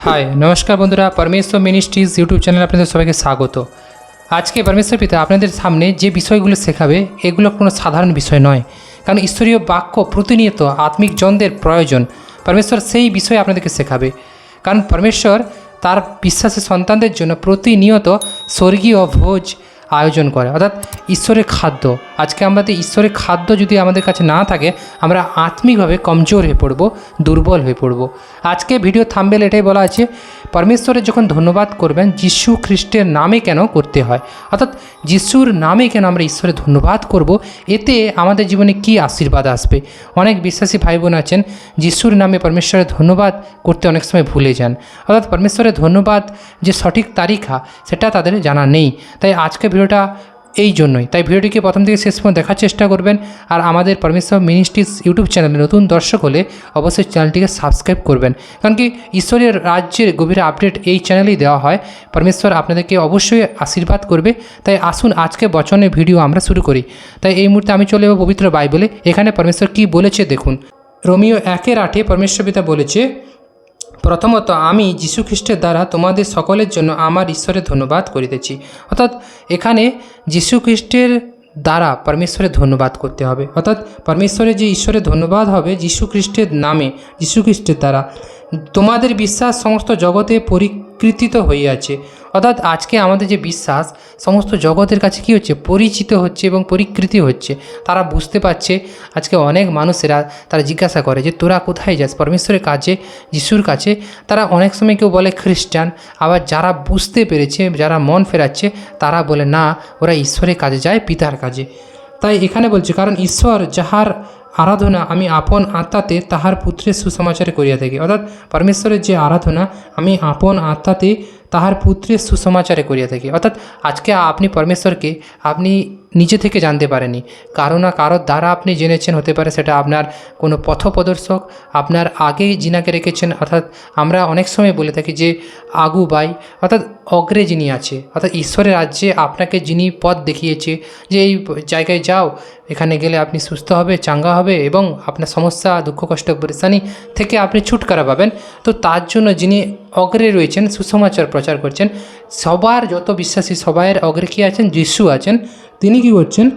High নমস্কার বন্ধুরা পরমেশ্বর মিনিস্ট্রিজ ইউটিউব চ্যানেল আপনাদের সবাইকে স্বাগত। আজকে পরমেশ্বর পিতা আপনাদের সামনে যে বিষয়গুলো শেখাবে, এগুলো কোনো সাধারণ বিষয় নয়, কারণ ঈশ্বরীয় বাক্য প্রতিনিয়ত আত্মিক জনদের প্রয়োজন। পরমেশ্বর সেই বিষয় আপনাদেরকে শেখাবে, কারণ পরমেশ্বর তার বিশ্বাসী সন্তানদের জন্য প্রতিনিয়ত স্বর্গীয় ভোজ আয়োজন করে। অর্থাৎ ঈশ্বরের খাদ্য। আজকে আমাদের ঈশ্বরের খাদ্য যদি আমাদের কাছে না থাকে, আমরা আত্মিকভাবে কমজোর হয়ে পড়ব, দুর্বল হয়ে পড়ব। আজকে ভিডিও থাম্বেল এটাই বলা আছে, পরমেশ্বরের যখন ধন্যবাদ করবেন, যিশু খ্রিস্টের নামে কেন করতে হয়? অর্থাৎ যিশুর নামে কেন আমরা ঈশ্বরের ধন্যবাদ করব? এতে আমাদের জীবনে কি আশীর্বাদ আসবে? অনেক বিশ্বাসী ভাই বোন আছেন, যিশুর নামে পরমেশ্বরের ধন্যবাদ করতে অনেক সময় ভুলে যান। অর্থাৎ পরমেশ্বরের ধন্যবাদ যে সঠিক তারিখা, সেটা তাদের জানা নেই। তাই আজকে ভিডিওটা এই জন্যই। তাই ভিডিওটিকে প্রথম থেকে শেষ পর্যন্ত দেখার চেষ্টা করবেন আর আমাদের পরমেশ্বর মিনিস্ট্রিজ ইউটিউব চ্যানেলে নতুন দর্শক হলে অবশ্যই চ্যানেলটিকে সাবস্ক্রাইব করবেন। কারণ কি ঈশ্বরের রাজ্যের গভীর আপডেট এই চ্যানেলেই দেওয়া হয়। পরমেশ্বর আপনাদেরকে অবশ্যই আশীর্বাদ করবে। তাই আসুন আজকে বচনের ভিডিও আমরা শুরু করি। তাই এই মুহূর্তে আমি চলে যাব পবিত্র বাইবেলে। এখানে পরমেশ্বর কি বলেছে দেখুন। রোমিও একের আটে পরমেশ্বর পিতা বলেছে প্রথমত আমি যীশুখ্রিস্টের দ্বারা তোমাদের সকলের জন্য আমার ঈশ্বরের ধন্যবাদ করিতেছি। অর্থাৎ এখানে যীশুখ্রিস্টের দ্বারা পরমেশ্বরের ধন্যবাদ করতে হবে। অর্থাৎ পরমেশ্বরের যে ঈশ্বরের ধন্যবাদ হবে যীশুখ্রিস্টের নামে যীশুখ্রিস্টের দ্বারা। তোমাদের বিশ্বাস সমস্ত জগতে পরিকৃতিত হইয়াছে। অর্থাৎ আজকে আমাদের যে বিশ্বাস, সমস্ত জগতের কাছে কী হচ্ছে? পরিচিত হচ্ছে এবং পরিকৃতি হচ্ছে। তারা বুঝতে পারছে, আজকে অনেক মানুষেরা তারা জিজ্ঞাসা করে যে, তোরা কোথায় যাস? পরমেশ্বরের কাছে, যিশুর কাছে? তারা অনেক সময় কেউ বলে খ্রিস্টান, আবার যারা বুঝতে পেরেছে, যারা মন ফেরাচ্ছে, তারা বলে, না, ওরা ঈশ্বরের কাজে যায়, পিতার কাজে। তাই এখানে বলছে, কারণ ঈশ্বর যাহার আরাধনা আমি আপন আত্মাতে, তাহার পুত্রের সুসমাচারে করিয়া থাকি। অর্থাৎ, পরমেশ্বরের যে আরাধনা আমি আপন আত্মাতে তাহার পুত্রের সুসমাচারে করিয়া থাকি। অর্থাৎ আজকে আপনি পরমেশ্বরকে আপনি নিজে থেকে জানতে পারেনি কারও না কারোর দ্বারা আপনি জেনেছেন, হতে পারে সেটা আপনার কোনো পথপ্রদর্শক, আপনার আগে জিনাকে রেখেছেন। অর্থাৎ আমরা অনেক সময় বলে থাকি যে, আগু বাই। অর্থাৎ অগ্রে যিনি আছে, অর্থাৎ ঈশ্বরের রাজ্যে আপনাকে যিনি পথ দেখিয়েছে যে, এই জায়গায় যাও, এখানে গেলে আপনি সুস্থ হবে, চাঙ্গা হবে এবং আপনার সমস্যা, দুঃখ, কষ্ট, পরেশানি থেকে আপনি ছুটকারা পাবেন। তো তার জন্য যিনি অগ্রে রয়েছেন, সুসমাচার প্রচার করছেন। সবার যত বিশ্বাসী সবাইয়ের অগ্রে কী আছেন? যিশু আছেন। তিনি কি করছেন?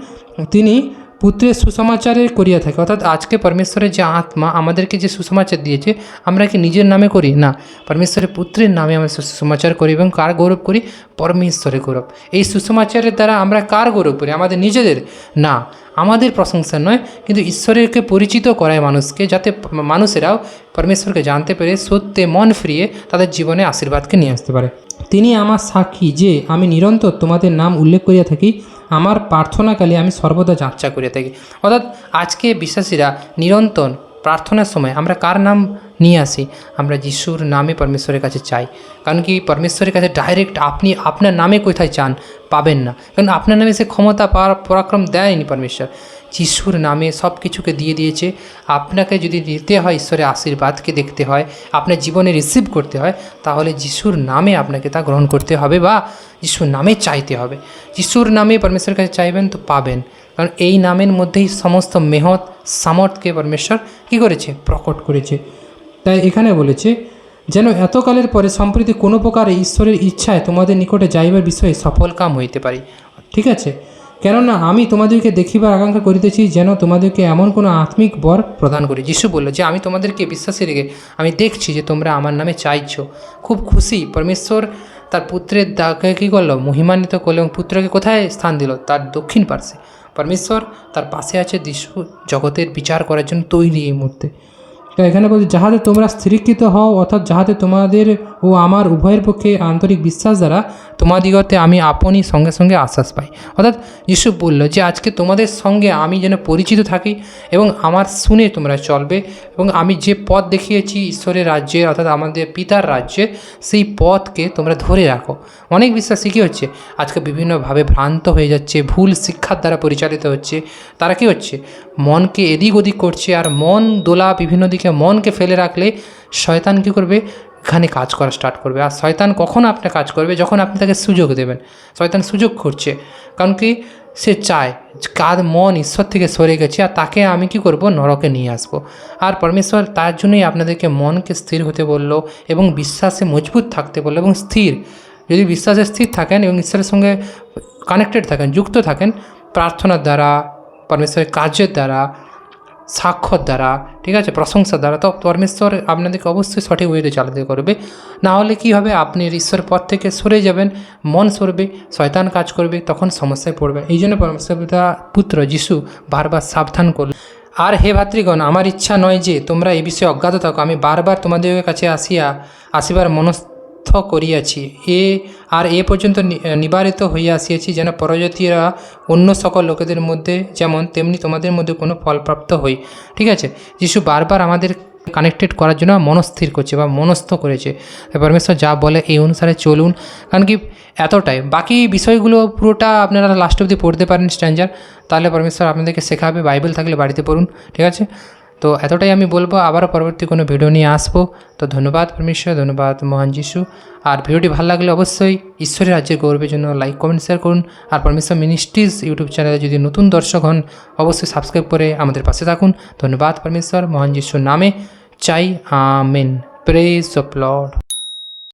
তিনি পুত্রের সুসমাচারে করিয়া থাকে। অর্থাৎ আজকে পরমেশ্বরের যে আত্মা আমাদেরকে যে সুসমাচার দিয়েছে, আমরা কি নিজের নামে করি? না। পরমেশ্বরের পুত্রের নামে আমরা সুসমাচার করি এবং কার গৌরব করি? পরমেশ্বরের গৌরব। এই সুসমাচারের দ্বারা আমরা কার গৌরব করি? আমাদের নিজেদের? না। আমাদের প্রশংসা নয়, কিন্তু ঈশ্বরেরকে পরিচিত করায় মানুষকে, যাতে মানুষেরাও পরমেশ্বরকে জানতে পেরে সত্যে মন ফিরিয়ে তাদের জীবনে আশীর্বাদকে নিয়ে আসতে পারে। তিনি আমার সাক্ষী যে আমি নিরন্তর তোমাদের নাম উল্লেখ করিয়া থাকি আমার প্রার্থনাকালে আমি সর্বদা যাত্রা করে থাকি। অর্থাৎ আজকে বিশ্বাসীরা নিরন্তর প্রার্থনার সময় আমরা কার নাম নিয়ে আসি? আমরা যিশুর নামে পরমেশ্বরের কাছে চাই। কারণ কি? পরমেশ্বরের কাছে ডাইরেক্ট আপনি আপনার নামে কোথায় চান পাবেন না। কারণ আপনার নামে সে ক্ষমতা পাওয়ার পরাক্রম দেয়নি পরমেশ্বর। যিশুর নামে সব কিছুকে দিয়ে দিয়েছে। আপনাকে যদি নিতে হয় ঈশ্বরের আশীর্বাদকে দেখতে হয়, আপনার জীবনে রিসিভ করতে হয়, তাহলে যিশুর নামে আপনাকে তা গ্রহণ করতে হবে বা যিশুর নামে চাইতে হবে। যিশুর নামে পরমেশ্বরের কাছে চাইবেন তো পাবেন। কারণ এই নামের মধ্যেই সমস্ত মেহৎ সামর্থ্যকে পরমেশ্বর কী করেছে? প্রকট করেছে। তাই এখানে বলেছে, যেন এতকালের পরে সম্প্রতি কোনো প্রকারে ঈশ্বরের ইচ্ছায় তোমাদের নিকটে যাইবার বিষয়ে সফল কাম হইতে পারি। ঠিক আছে? কেননা আমি তোমাদেরকে দেখিবার আকাঙ্ক্ষা করিতেছি যেন তোমাদেরকে এমন কোনো আত্মিক বর প্রদান করি। যিশু বলল, যে আমি তোমাদেরকে বিশ্বাসী রেখে আমি দেখছি যে তোমরা আমার নামে চাইছ। খুব খুশি, পরমেশ্বর তার পুত্রের দাকে কী করল? মহিমান্বিত করল এবং পুত্রকে কোথায় স্থান দিল? তার দক্ষিণ পার্শ্বে। পরমেশ্বর তার পাশে আছে যিশু, জগতের বিচার করার জন্য তৈরি এই মুহূর্তে। তো এখানে বলছে, যাহাতে তোমরা স্থিরীকৃত হও, অর্থাৎ যাহাতে তোমাদের ও আমার উভয়ের পক্ষে আন্তরিক বিশ্বাস দ্বারা তোমাদিগতে আমি আপনই সঙ্গে সঙ্গে আশ্বাস পাই। অর্থাৎ যিশু বলল যে, আজকে তোমাদের সঙ্গে আমি যেন পরিচিত থাকি এবং আমার শুনে তোমরা চলবে এবং আমি যে পথ দেখিয়েছি ঈশ্বরের রাজ্যে, অর্থাৎ আমাদের পিতার রাজ্যে, সেই পথকে তোমরা ধরে রাখো। অনেক বিশ্বাসী কী হচ্ছে? আজকে বিভিন্নভাবে ভ্রান্ত হয়ে যাচ্ছে, ভুল শিক্ষার দ্বারা পরিচালিত হচ্ছে। তারা কী হচ্ছে? মনকে এদিক ওদিক করছে আর মন দোলা বিভিন্ন দিকে মনকে ফেলে রাখলে শয়তান কী করবে? এখানে কাজ করা স্টার্ট করবে। আর শয়তান কখন আপনার কাজ করবে? যখন আপনি তাকে সুযোগ দেবেন। শয়তান সুযোগ করছে কারণ কি? সে চায় কার মন ঈশ্বর থেকে সরে গেছে, আর তাকে আমি কি করব? নরকে নিয়ে আসব। আর পরমেশ্বর তার জন্যই আপনাদেরকে মনকে স্থির হতে বলল এবং বিশ্বাসে মজবুত থাকতে বলল এবং স্থির। যদি বিশ্বাসে স্থির থাকেন এবং ঈশ্বরের সঙ্গে কানেক্টেড থাকেন, যুক্ত থাকেন, প্রার্থনার দ্বারা, পরমেশ্বরের কাজের দ্বারা সাক্ষর দ্বারা, ঠিক আছে, প্রশংসার দ্বারা। তো পরমেশ্বর আপনাদেরকে অবশ্যই সঠিক ওয়েতে চালাতে করবে। না হলে কী হবে? আপনি ঈশ্বরের পথ থেকে সরে যাবেন, মন সরবে, শয়তান কাজ করবে, তখন সমস্যায় পড়বে। এই জন্য পরমেশ্বর পিতা পুত্র যিশু বারবার সাবধান করল। আর হে ভাতৃগণ, আমার ইচ্ছা নয় যে তোমরা এই বিষয়ে অজ্ঞাত থাকো। আমি বারবার তোমাদের কাছে আসিয়া, আসিবার মনস্থ করিয়াছি। এ আর এ পর্যন্ত নিবারিত হইয়া আসিয়াছি যেন পরজাতীয়রা অন্য সকল লোকেদের মধ্যে যেমন তেমনি তোমাদের মধ্যে কোনো ফলপ্রাপ্ত হই। ঠিক আছে? যিশু বারবার আমাদের কানেক্টেড করার জন্য মনস্থির করছে বা মনস্থ করেছে। পরমেশ্বর যা বলে এই অনুসারে চলুন। কারণ কি এতটাই। বাকি বিষয়গুলো পুরোটা আপনারা লাস্ট অবধি পড়তে পারেন স্ট্যান্ডার তাহলে পরমেশ্বর আপনাদেরকে শেখাবে, বাইবেল থাকলে বাড়িতে পড়ুন। ঠিক আছে? তো এতটাই আমি বলব, আবারও পরবর্তী কোনো ভিডিও নিয়ে আসব। তো ধন্যবাদ পরমেশ্বর ধন্যবাদ মহান যিশু। আর ভিডিওটি ভালো লাগলে অবশ্যই ঈশ্বরের রাজ্যের গৌরবের জন্য লাইক কমেন্ট শেয়ার করুন। আর পরমেশ্বর মিনিস্ট্রিজ ইউটিউব চ্যানেলে যদি নতুন দর্শক হন, অবশ্যই সাবস্ক্রাইব করে আমাদের পাশে থাকুন। ধন্যবাদ পরমেশ্বর মহান যিশুর নামে। চাই, আমেন। Press of Lord